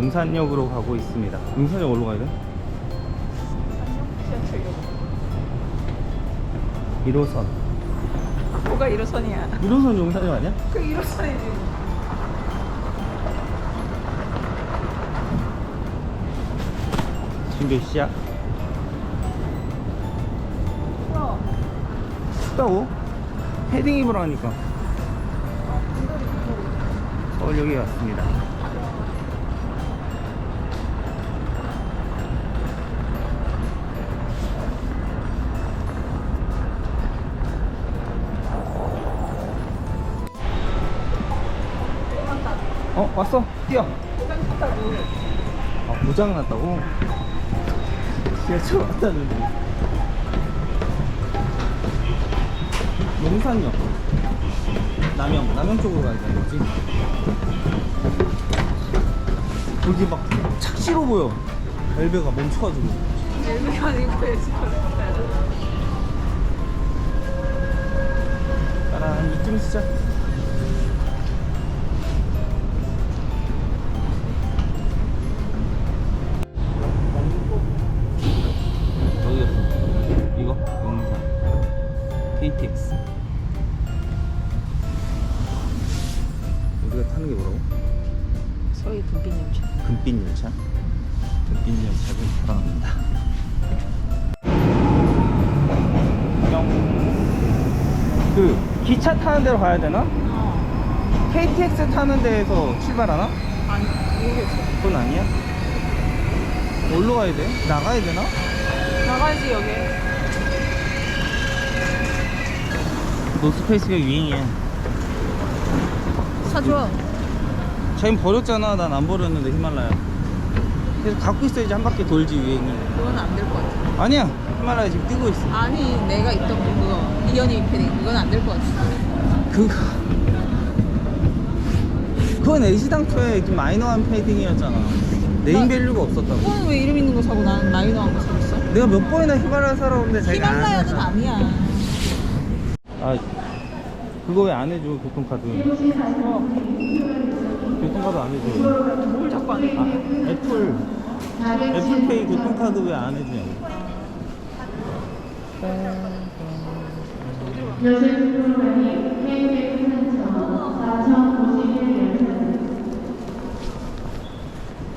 용산역으로 가고 있습니다. 용산역 어디로 가야 돼? 지하철역. 1호선. 뭐가 1호선이야? 1호선 용산역 아니야? 그 1호선이지. 지금 몇 시야? 어. 춥다고? 패딩 입으러 가니까 서울역에 왔습니다 어 왔어. 뛰어. 고장 탔다고. 아 고장 났다고? 지하철 왔다는데 용산역 남영 남영 쪽으로 가야 되는 거지? 거기 막 착시로 보여. 엘베가 멈춰가지고. 엘베가 아니고. 따라 한 이쯤 시작 기차 타는 데로 가야 되나? 어. KTX 타는 데에서 출발하나? 아니, 모르겠어. 그건 아니야? 어디로 가야 돼? 나가야 되나? 나가야지, 여기. 노스페이스가 유행이야 사줘. 자긴 버렸잖아 난 안 버렸는데 히말라야 그래서 갖고 있어야지 한 바퀴 돌지 유행이 그건 안 될 것 같아. 아니야 히말라야 지금 뛰고 있어 아니, 내가 입던 거 그거. 이연이 패딩. 그건 안 될 것 같아. 그거 그건 애시당초에 좀 마이너한 패딩이었잖아 네임밸류가 없었다고 그건 왜 이름 있는 거 사고 나는 마이너한 거 사겠어? 내가 몇 번이나 히말라야 살아오는데 자기가 안 히말라야는 하잖아. 아니야. 아 그거 왜 안 해줘 교통카드 교통카드 안 해줘 뭘 자꾸 안 해? 아, 애플 애플페이 교통카드 왜 안 해주냐고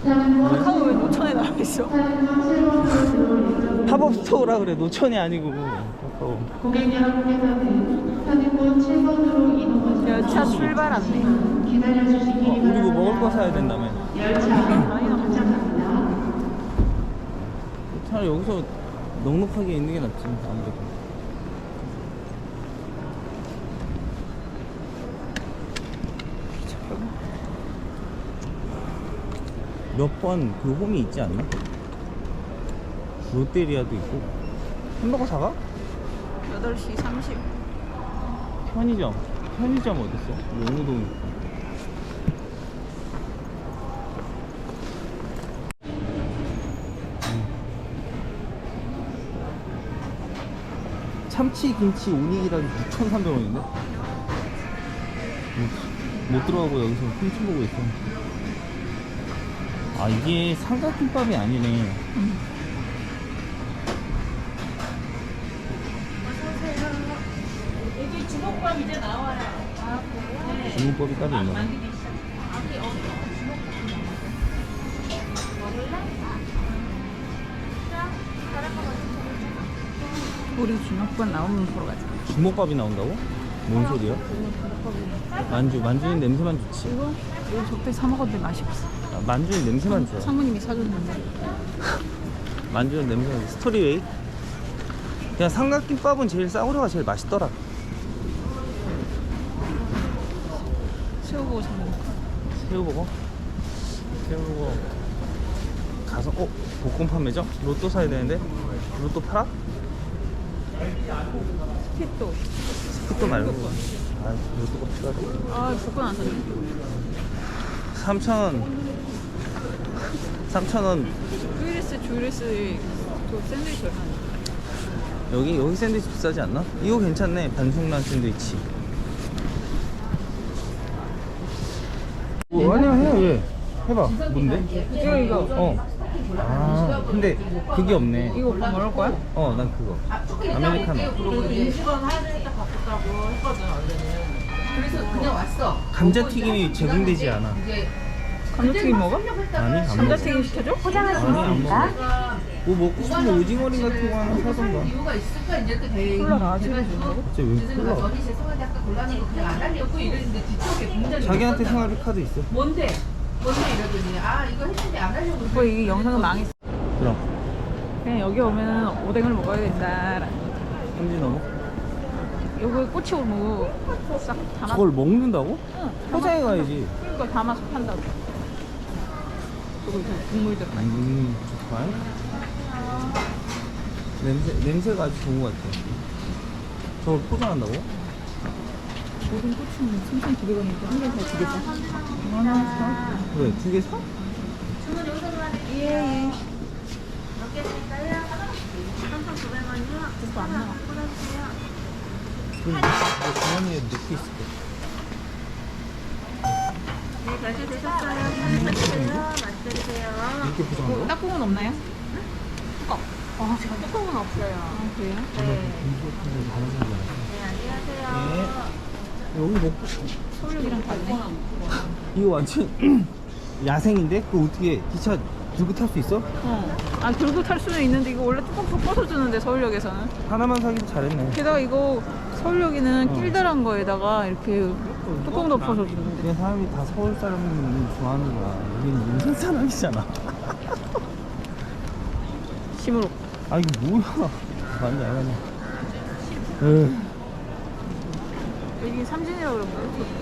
카드 왜 노천에 나와 있어? 팝업 스토어라 그래 노천이 아니고 가까워. 고객 여러분께서는 현행본 7번으로 이동하시면 열차 출발 안내. 기다려주시기 어, 우리 뭐 먹을 거 사야 된다며 열차 도착합니다. 차라리 여기서 넉넉하게 있는 게 낫지 아무래도 몇 번 그 홈이 있지 않나? 롯데리아도 있고 햄버거 사가? 8시 30. 편의점 편의점 어딨어? 용우동 참치 김치 오니기라기 6,300원인데? 못 들어가고 여기서 훔쳐보고 있어. 아 이게 삼각김밥이 아니네. 여기 주먹밥 이제 나와요. 주문법이 따로 있나? 봐 우리 주먹밥 나오면 보러 가자. 주먹밥이 나온다고? 뭔 소리야? 만주 만주는 냄새만 좋지 이거 이거 적대 사 먹었는데 맛이 없어. 아, 만주는 냄새만 좋아 사모님이 사줬는데. 만주는 냄새 스토리웨이 그냥 삼각김밥은 제일 싸구려가 제일 맛있더라 새우보고 사 먹을까? 새우버거 새우버거 가서 어? 복권 판매죠? 로또 사야 되는데 로또 팔아? 스피또. 스프도 말고 아 로또가 필요하다 아, 복권 안 사줘. 3,000원 3,000원 주일스 주일스 그 샌드위치 얼마나? 여기 여기 샌드위치 비싸지 않나? 이거 괜찮네 반숙란 샌드위치 뭐 아니야 해 왜? 해봐. 뭔데? 이거 이거 어. 아, 근데 그게 없네. 이거 오빠 먹을 거야? 어, 난 그거. 아메리카노. 그래서 그냥 왔어. 감자튀김이 제공되지 않아. 감자튀김 먹어? 아니, 안 먹어. 감자튀김 시켜줘? 아니, 안 먹어. 뭐 먹고 싶으면 오징어링 같은 거 하나 사던가. 이유가 있을까 이제 또 대. 콜라 아직은 준다고? 진짜 왜 제가 콜라? 전이 죄송한데 아까 골라낸 거 그냥 안 하려고 이랬는데 뒤쪽에 굉장히 자기한테 생활비 카드 있어. 뭔데? 뭔데 이러더니 아 이거 했는데 안 하려고 오빠 이 영상은 망했어. 그럼. 그냥 여기 오면은 오뎅을 먹어야 된다. 넘어? 요거 꼬치 오무 싹 담아. 저걸 먹는다고? 응. 포장해 가야지. 그러니까 담아서 판다고. 저거 이거 국물 들어가. 음, 좋다. 냄새, 냄새가 아주 좋은 것 같아. 저걸 포장한다고? 모든 꼬치는 3,900원인데 한 개에 두 개짜. 하나 사. 그래, 두개 사? 예, 예. 그거 안 나와. 그럼 내 주머니에 넣고 있을 거야. 이렇게 포장한다고? 뭐, 딱국은 없나요? 어. 아, 제가 뚜껑은 없어요. 아, 그래요? 네. 여기 먹고 서울역이랑 다르네. 이거 완전 야생인데? 그거 어떻게 기차 들고 탈 수 있어? 어. 아, 들고 탈 수는 있는데 이거 원래 뚜껑 다 벗어 주는데 서울역에서는. 하나만 사기도 잘했네. 게다가 이거 서울역에는 어. 길다란 거에다가 이렇게 뚜껑 덮어서 주는데. 그냥 사람이 다 서울 사람을 좋아하는 거야. 여기는 인천 사람이잖아. 심으로. 아 이거 뭐야? 안 맞냐? 으, 여기 삼진이라고? 거-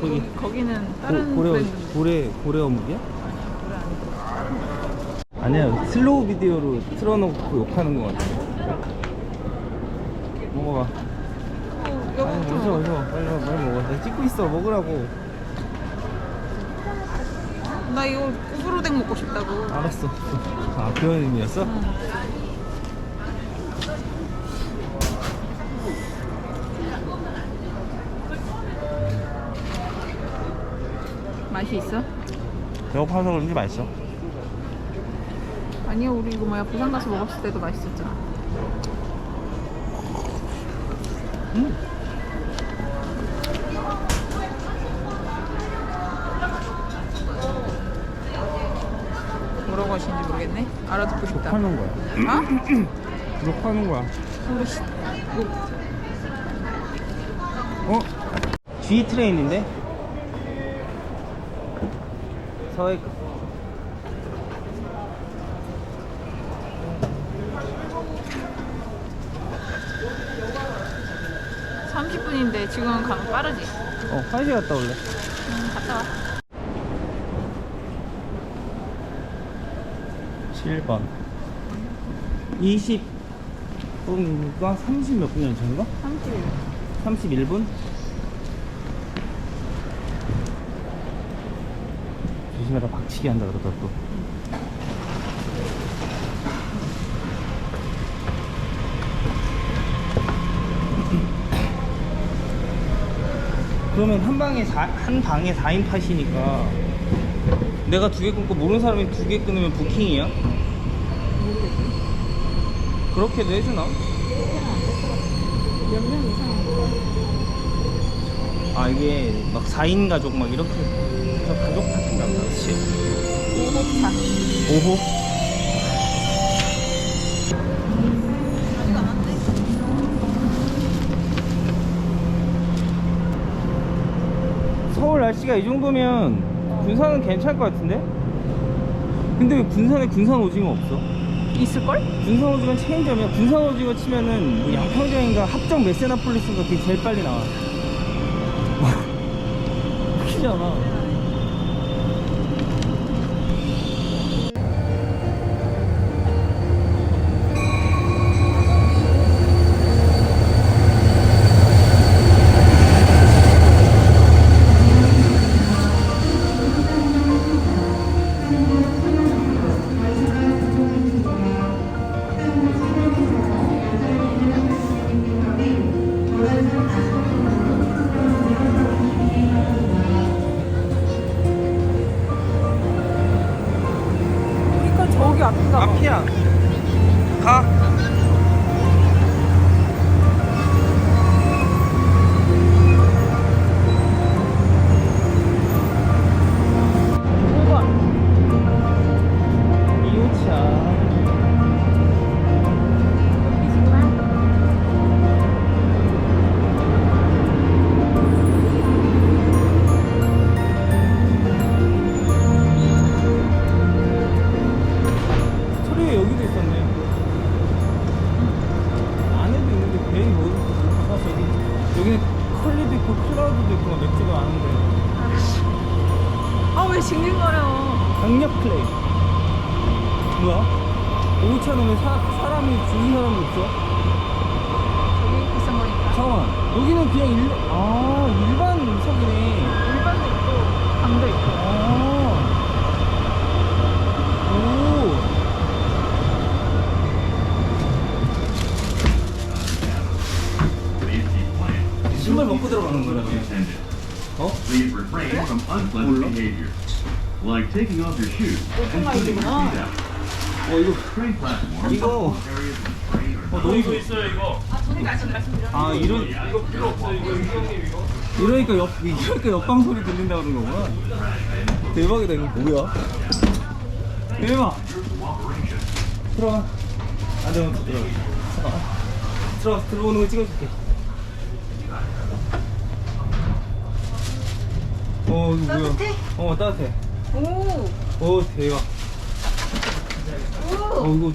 거기. 거기, 거기는 다른 고, 고래 브랜드. 고래 고래 어묵이야? 고래 아니고. 아니야 슬로우 비디오로 틀어놓고 욕하는 거 같아. 먹어봐. 어, 아니 어서 좀. 어서 빨리 와, 빨리 먹어. 나 찍고 있어 먹으라고. 나 이거 꾸부로댕 먹고 싶다고. 알았어. 아 그런 의미였어? 맛이 있어? 배고파서 그런지 맛있어. 아니야 우리 이거 뭐야 부산 가서 먹었을 때도 맛있었잖아. 음. 뭐라고 하시는지 모르겠네. 알아듣고 싶다. 욕하는 거야. 아? 욕하는 거야. 우리 씨. 뭐, 어? G 트레인인데? 서해 30분인데 지금 가면 빠르지. 어 화장실 갔다 올래? 응, 갔다 와. 7번 20분과 30 몇 분이 전인가? 30일. 31분? 심해라 박치기 한다 그러다 또 그러면 한 방에 사, 한 방에 4인 팟이니까 내가 두 개 끊고 모르는 사람이 두 개 끊으면 부킹이야? 그렇게도 해주나? 몇 명 이상. 아 이게 막 4인 가족 막 이렇게 해서 가족 탓인가 보다 그치? 5호차. 5호? 서울 날씨가 이 정도면 군산은 괜찮을 것 같은데? 근데 왜 군산에 군산 오징어 없어? 있을걸? 군산 오징어 체인점이야 군산 오징어 치면은 뭐 양평장인가 합정 메세나폴리스인가 그게 제일 빨리 나와 웃기잖아 클라우드도 있고 막 맥주가 많은데 아, 왜 징징거려? 강력 클레이 뭐야? 5차 넘에 사, 사람이 죽은 사람도 있어? 저기 비싼 거니까. 잠깐만 여기는 그냥 일, 아 일반 석이네 일반도 있고, 방도 있고. 아. 벗고 들어가는 거라며. 어? Please refrain from unpleasant behavior, like taking off your shoes and putting your feet out. 어 이거 Train platforms, 이거 areas of the train are 어 너무 이거 있어요 이거. 아 이런 이거 필요 없어 이거 이러니까 옆 이러니까 옆방 소리 들린다 그런 거구나. 대박이다 이거 뭐야? 대박. 들어가. 안 되면 또 들어가. 들어가 들어오는 거 찍어줄게. 어 이거 뭐야? 따뜻해? 어 따뜻해. 오! 오 대박. 어 이거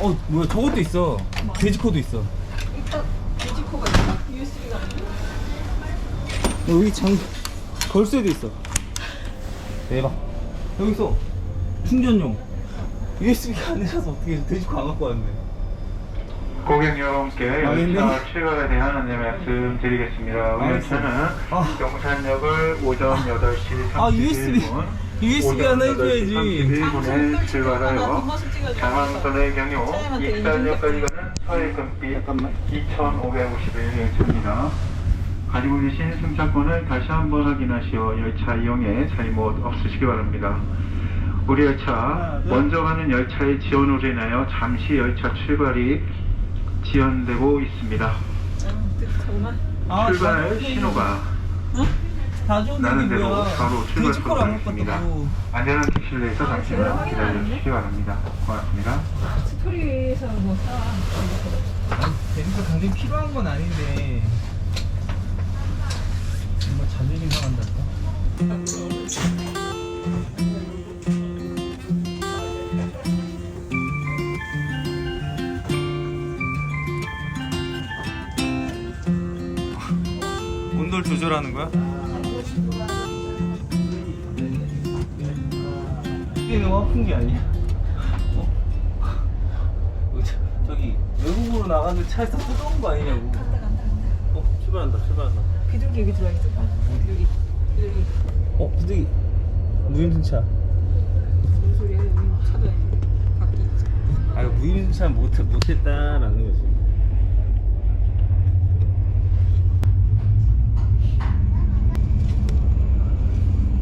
어 뭐야 저것도 있어. 돼지코도 있어. 이따 돼지코가 있나? USB가 여기 장 걸쇠도 있어. 대박. 여기 있어. 충전용. USB가 안 되셔서 어떻게 돼지코 안 갖고 왔네. 고객 여러분께. 열차 출발에 대한 안내 말씀 드리겠습니다. 우리 망했어. 열차는 아. 용산역을 오전 8시 31분, 아, USB. USB 하나 해줘야지. 31분에 출발하여 장항선의 경우 익산역까지 가는 서해금빛 2,551 열차입니다. 가지고 계신 승차권을 다시 한번 확인하시어 열차 이용에 잘못 없으시기 바랍니다. 우리 열차 먼저 가는 열차의 지연으로 인하여 잠시 열차 출발이 지연되고 있습니다. 정말? 아, 출발 다 신호가 다 좋은데 나는 이게 대로 뭐야? 바로 출발 수습하겠습니다. 왔다고. 안전한 객실 내에서 잠시만 기다려 주시기 바랍니다. 고맙습니다. 스토리에서 뭐 사. 돼지코 당연히 필요한 건 아닌데. 정말 자존심 상한달까? 조절하는 거야? 이게 너무 아픈 게 아니야? 어? 어, 저, 저기 외국으로 나가는 차에서 뜯어온 거 아니냐고 어? 출발한다 출발한다 비둘기 여기 들어와 있어. 비둘기. 비둘기. 어? 부득이 무임승차 무슨 소리야? 여기 차도 아니고. 밖에 있지. 아 이거 무임승차 못, 못했다라는 거지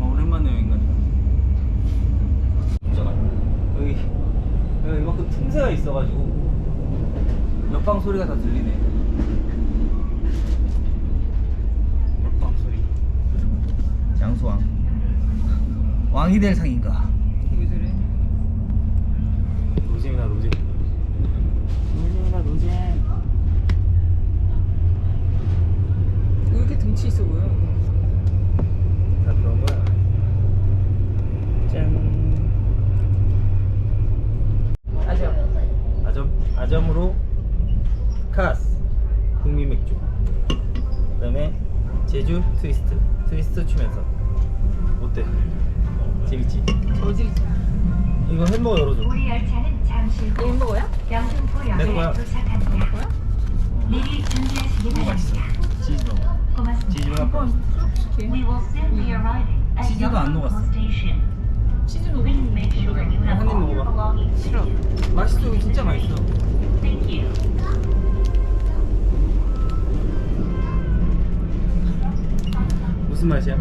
어, 오랜만에 여행 가니까 여기 여기 틈새가 있어가지고 옆방 소리가 다 들리네. 옆방 소리. 장수왕. 왕이 될 상인가 내 거야. 도착합니다. 뭐야? 미리 준비하시기 바랍니다. 치즈 넣어 고맙습니다. 치즈 한 번. 이렇게. We will soon be arriving at 치즈도 안 녹았어. Station. 치즈 녹이 Please make sure you have 한입 all your 먹어봐. belongings 싫어. with you. 맛있어 이거 진짜 맛있어 Thank you. 무슨 맛이야?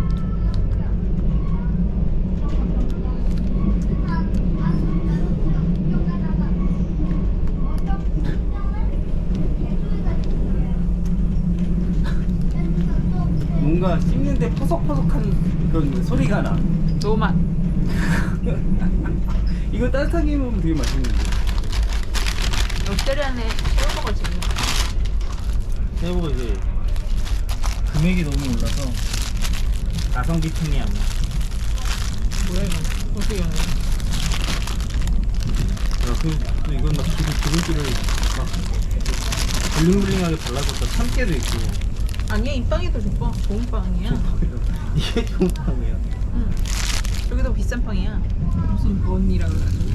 티가 나. 너무 맛. 이거 따뜻하게 먹으면 되게 맛있는데. 롯데리아네 새우버거 지금. 새우가 이제 금액이 너무 올라서 가성비 편이 안 나. 뭐야 이거? 어떻게 거야? 야, 그, 또 이건 막 기름, 기름기를 막 블링블링하게 발라줬다. 참깨도 있고. 아니야 이 빵이 더 좋아. 좋은 빵이야. 이게 좋은 빵이야. 응. 여기도 비싼 빵이야. 무슨 번이라 그래가지고.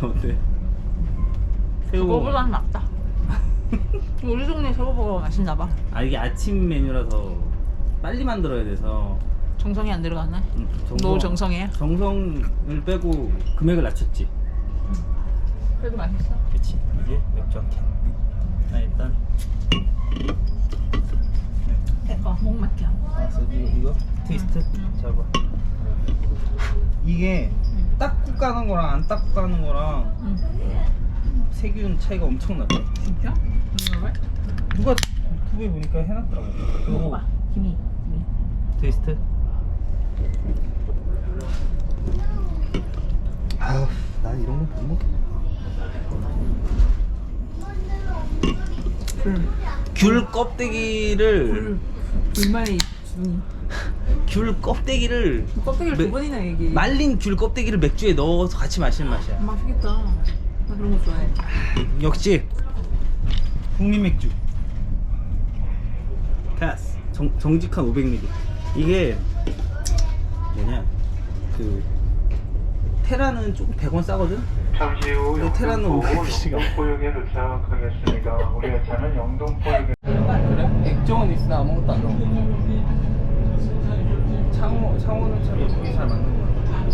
어때? 저거보다는 낫다. 우리 동네 새우버거가 맛있나 봐. 아 이게 아침 메뉴라서 빨리 만들어야 돼서 정성이 안 들어갔나? 음, 너 정성이야? 정성을 빼고 금액을 낮췄지. 그래도 맛있어. 그렇지. 이게 맥주 한 캔. 나 일단 대박 목 막혀. 알았어. 이거 이거 테이스트 잡아. 이게 닦고 까는 거랑 안 닦고 까는 거랑 응. 세균 차이가 엄청나대. 진짜? 이거 왜? 누가 유튜브에 보니까 해놨더라고. 이거 먹어봐. 김이. 김이. 테이스트. 아우, 난 이런 거 못 먹어. 불. 귤 껍데기를 불. 불만의 주니. 귤 껍데기를 껍데기를 매- 두 번이나 얘기해. 말린 귤 껍데기를 맥주에 넣어서 같이 마시는 맛이야. 맛있겠다. 나 그런 거 좋아해. 역시 국민 맥주. 패스. 정, 정직한 500ml. 이게 뭐냐? 그 테라는 조금 100원 싸거든. 잠시 후 근데 테라는 영등포 500ml 가. 영동포역에 도착하겠습니다. 우리 열차는 영동포역에 그래? 액정은 있으나 아무것도 안 나오고. 창호 창호는 참 예쁘게 잘 만든 것 같아.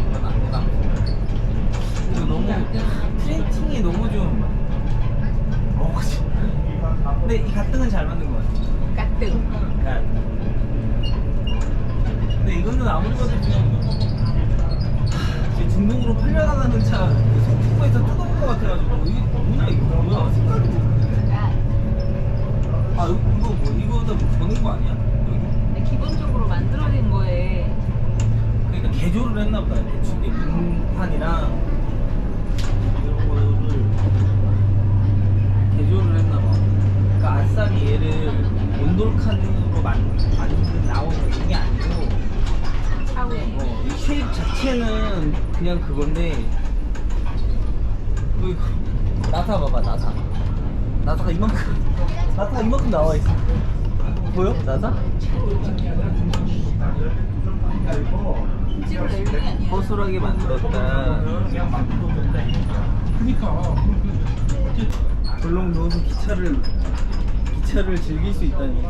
이건 안 나. 이거 너무 프린팅이 너무 좀. 어, 그치. 근데 이 가뜩은 잘 만든 것 같아. 까뜩. 가. 근데 이거는 아무리 봐도 지금 지금 중동으로 팔려나가는 차 소품에서 뜯어온 것 같아가지고 이게 뭐냐 이거 뭐야 색깔이 뭐야 아 이거 이거 뭐 이거다 뭐 저는 거 아니야? 여기? 기본적으로 만들어진 거에 그러니까 개조를 했나 보다 대충 이게 문판이랑 이런 거를 개조를 했나 봐 그러니까 아싸리 얘를 온돌칸으로 만, 만든 나온 게 아니고 어, 이 쉐입 자체는 그냥 그건데 어이구, 나사 봐봐 나사. 나사가 이만큼 나사가 이만큼 나와 있어. 보여? 나사? 허술하게 만들었다. 그니까. 불렁 넣어서 기차를 기차를 즐길 수 있다니.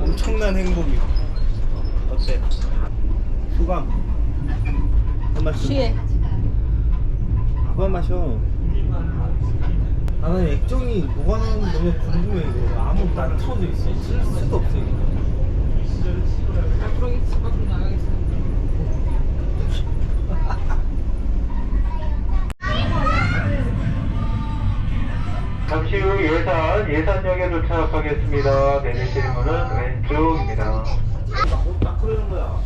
엄청난 행복이 어때? 소감. 한 말씀 취해. 그만 마셔. 아, 나는 액정이 뭐가 나오는지 너무 궁금해 이거. 아무것도 안 틀어져 있어. 쓸 수도 없어 이거. 앞으로 집 밖으로 나가겠어. 잠시 후 예산 예산역에 도착하겠습니다. 내리실 문은 왼쪽입니다. 딱 그러는 거야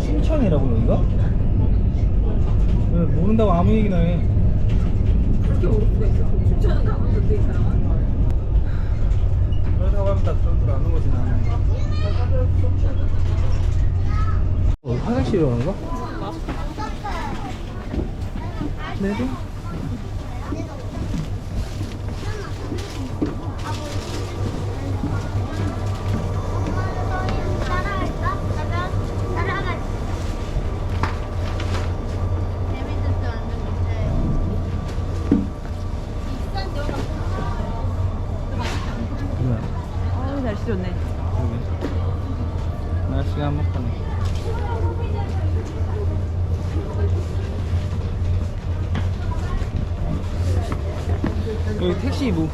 춘천이라고 여기가? 왜 모른다고 아무 얘기나 해 그렇게 모를 수가 있어. 춘천은 강원도인데 이 사람은. 그렇다고 하면 다 그런 줄 아는 거지 나는 어, 화장실에 가는 거? 내려?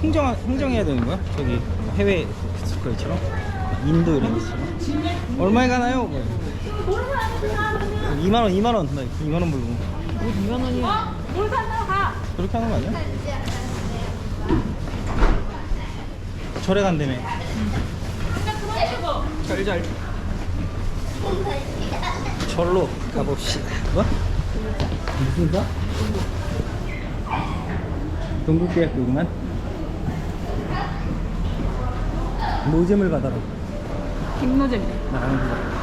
흥정 흥정해야 되는 거야? 저기 해외 그처럼 인도 이런 데처럼 얼마에 가나요? 뭐. 2만 원, 2만 원, 나 2만 원 부르고 뭐 2만 원이야. 그렇게 하는 거 아니야? 절에 간다며. 잘잘. 절로 가봅시다. 뭐? 무슨 사? 동국대학교구만. 노잼을 받아라. 김노잼. 나가는 거.